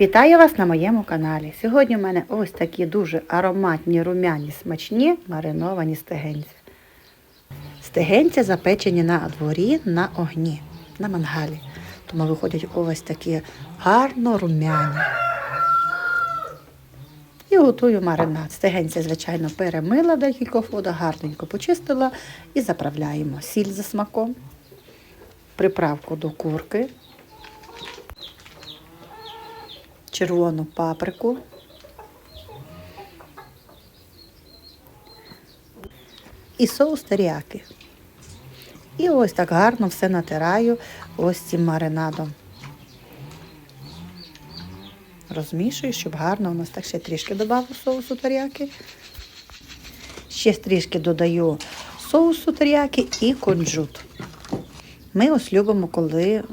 Вітаю вас на моєму каналі. Сьогодні у мене ось такі дуже ароматні, румяні, смачні мариновані стегенці. Стегенця запечені на дворі на огні, на мангалі. Тому виходять ось такі гарно румяні. І готую маринад. Стегенця, звичайно, перемила в декількох водах, гарненько почистила і заправляємо сіль за смаком, приправку до курки, червону паприку, і соус теріяки. І ось так гарно все натираю ось цим маринадом. Розмішую, щоб гарно у нас так ще трішки додав соусу теріяки. Ще трішки додаю соусу теріяки і кунжут. Ми ось любимо, коли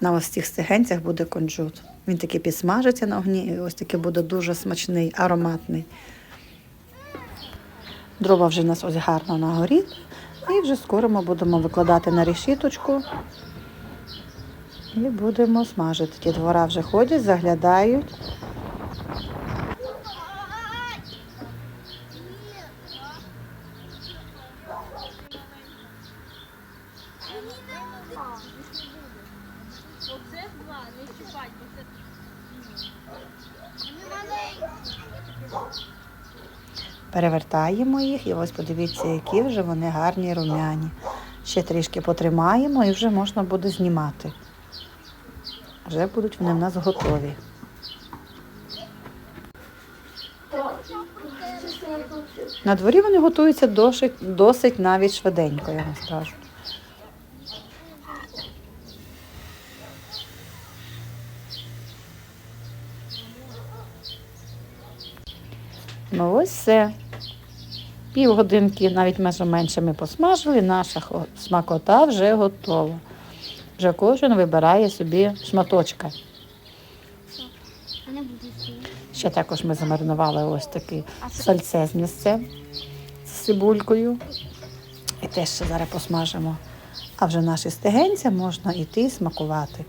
на ось цих стегенцях буде кунжут. Він такий підсмажиться на огні, і ось такий буде дуже смачний, ароматний. Дрова вже у нас ось гарно на горі. І вже скоро ми будемо викладати на решіточку. І будемо смажити. Ті двора вже ходять, заглядають. Оце два, не чіпай, бо це Перевертаємо їх і ось подивіться, які вже вони гарні румяні. Ще трішки потримаємо і вже можна буде знімати. Вже будуть вони в нас готові. На дворі вони готуються досить, досить навіть швиденько, я вам скажу. Ну ось все. Півгодинки, навіть майже менше ми посмажили, наша смакота вже готова. Вже кожен вибирає собі шматочка. Ще також ми замаринували ось таке сальце з місцем з цибулькою. І теж ще зараз посмажимо. А вже наші стегенця можна йти смакувати.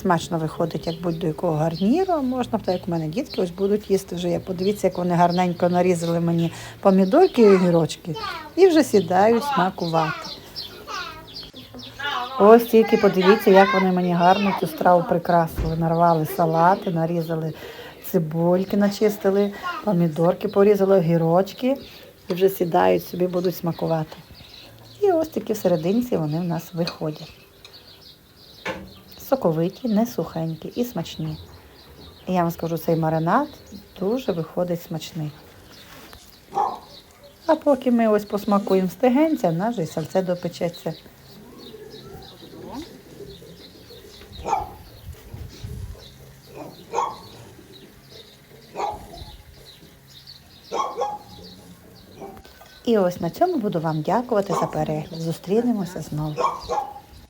Смачно виходить, як будь до якого гарніру, можна, так як у мене дітки ось будуть їсти вже. Я подивіться, як вони гарненько нарізали мені помідорки і огірочки і вже сідають смакувати. Ось тільки подивіться, як вони мені гарно цю страву прикрасили. Нарвали салати, нарізали цибульки, начистили, помідорки порізали, огірочки і вже сідають собі, будуть смакувати. І ось такі всерединці вони в нас виходять. Соковиті, не сухенькі і смачні. Я вам скажу, цей маринад дуже виходить смачний. А поки ми ось посмакуємо стегенця, наш же і сальце допечеться. І ось на цьому буду вам дякувати за перегляд. Зустрінемося знову.